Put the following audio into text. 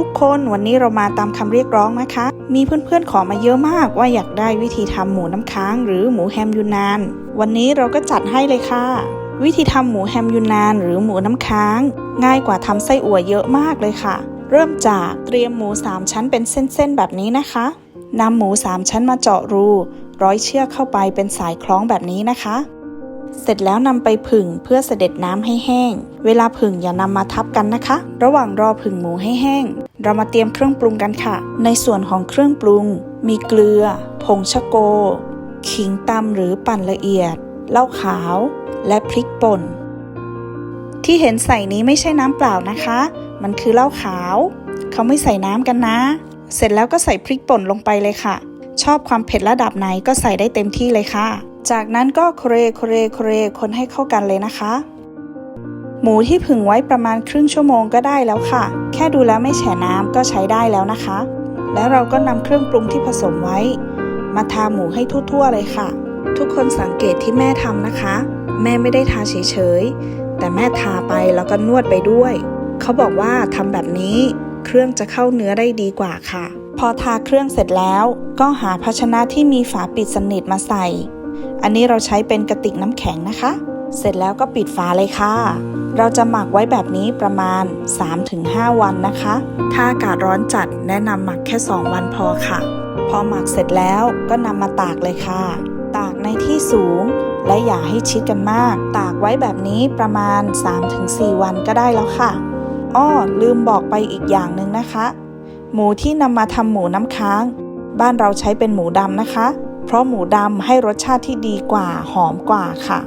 ทุกคนวันนี้เรามาตามคำเรียกร้องนะคะ มีเพื่อนๆขอมาเยอะมากว่าอยากได้วิธีทำหมูน้ำค้าง หรือหมูแฮมยูนาน วันนี้เราก็จัดให้เลยค่ะ วิธีทำหมูแฮมยูนาน หรือหมูน้ำค้าง ง่ายกว่าทำไส้อั่วเยอะมากเลยค่ะ เริ่มจากเตรียมหมู 3 ชั้นเป็นเส้นๆแบบนี้นะคะนำหมู 3 ชั้นมาเจาะรู ร้อยเชือกเข้าไปเป็นสายคล้องแบบนี้นะคะเสร็จแล้วนำไปผึ่งเพื่อเสด็จน้ำให้แห้ง เวลาผึ่งอย่านำมาทับกันนะคะ ระหว่างรอผึ่งหมูให้แห้ง เรามาเตรียมเครื่องปรุงกันค่ะ ในส่วนของเครื่องปรุง มีเกลือ ผงชะโก ขิงตำหรือปั่นละเอียด เหล้าขาว และพริกป่น ที่เห็นใส่นี้ไม่ใช่น้ำเปล่านะคะ มันคือเหล้าขาว เขาไม่ใส่น้ำกันนะ เสร็จแล้วก็ใส่พริกป่นลงไปเลยค่ะ ชอบความเผ็ดระดับไหนก็ใส่ได้เต็มที่เลยค่ะ จากนั้นก็โคเรโคเรโคเรคนให้เข้ากันเลยนะคะ หมูที่ผึ่งไว้ประมาณครึ่งชั่วโมงก็ได้แล้วค่ะ แค่ดูแล้วไม่แฉะน้ำก็ใช้ได้แล้วนะคะ แล้วเราก็นำเครื่องปรุงที่ผสมไว้ มาทาหมูให้ทั่วๆเลยค่ะ ทุกคนสังเกตที่แม่ทำนะคะ แม่ไม่ได้ทาเฉยๆ แต่แม่ทาไปแล้วก็นวดไปด้วย เขาบอกว่าทำแบบนี้เครื่องจะเข้าเนื้อได้ดีกว่าค่ะ พอทาเครื่องเสร็จแล้ว ก็หาภาชนะที่มีฝาปิดสนิทมาใส่ อันนี้เราใช้เป็นกระติกน้ำแข็งนะคะ เสร็จแล้วก็ปิดฝาเลยค่ะ เราจะหมักไว้แบบนี้ประมาณ 3-5 วันนะคะ ถ้าอากาศร้อนจัดแนะนำหมักแค่ 2 วันพอค่ะ พอหมักเสร็จแล้วก็นำมาตากเลยค่ะ ตากในที่สูง และอย่าให้ชิดกันมาก ตากไว้แบบนี้ประมาณ 3-4 วันก็ได้แล้วค่ะอ้อลืมบอกไปอีกอย่างหนึ่งนะคะ หมูที่นำมาทำหมูน้ำค้าง บ้านเราใช้เป็นหมูดำนะคะ เพราะหมูดำให้รสชาติที่ดีกว่าหอมกว่าค่ะ